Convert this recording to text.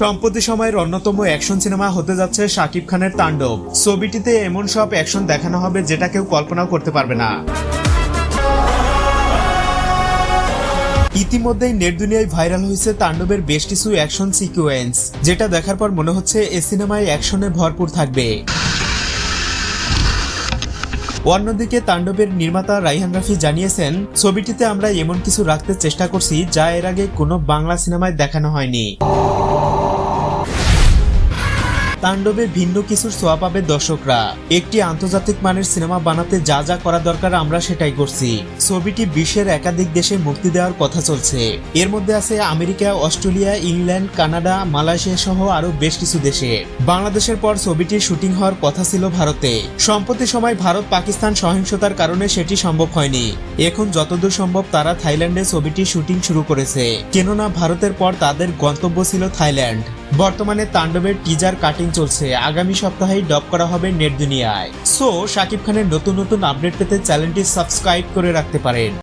সম্প্রতি সময়ের অন্যতম অ্যাকশন সিনেমা হতে যাচ্ছে শাকিব খানের তাণ্ডব। ছবিটিতে এমন সব অ্যাকশন দেখানো হবে যেটা কেউ কল্পনাও করতে পারবে না। ইতিমধ্যেই নেট দুনিয়ায় ভাইরাল হয়েছে তাণ্ডবের বেশ কিছু অ্যাকশন সিকুয়েন্স যেটা দেখার পর মনে হচ্ছে এ সিনেমায় অ্যাকশনে ভরপুর থাকবে। অন্যদিকে তাণ্ডবের নির্মাতা রাইহান রাফি জানিয়েছেন, ছবিটিতে আমরা এমন কিছু রাখতে চেষ্টা করছি যা এর আগে কোনো বাংলা সিনেমায় দেখানো হয়নি। তাণ্ডবে ভিন্ন কিছুর ছোঁয়া পাবে দর্শকরা। একটি আন্তর্জাতিক মানের সিনেমা বানাতে যা যা করা দরকার আমরা সেটাই করছি। ছবিটি বিশ্বের একাধিক দেশে মুক্তি দেওয়ার কথা চলছে। এর মধ্যে আছে America, Australia, England, Canada, Malaysia সহ আরও বেশ কিছু দেশে। বাংলাদেশের পর ছবিটির শুটিং হওয়ার কথা ছিল ভারতে। সম্প্রতি সময় ভারত পাকিস্তান সহিংসতার কারণে সেটি সম্ভব হয়নি। এখন যতদূর সম্ভব তারা থাইল্যান্ডে ছবিটির শুটিং শুরু করেছে। কেননা ভারতের পর তাদের গন্তব্য ছিল থাইল্যান্ড। বর্তমানে তাণ্ডবের টিজার কাটিং চলছে। আগামী সপ্তাহে ডব করা হবে নেট দুনিয়ায়। সো শাকিব খানের নতুন নতুন আপডেট পেতে চ্যানেলটি সাবস্ক্রাইব করে রাখতে পারেন।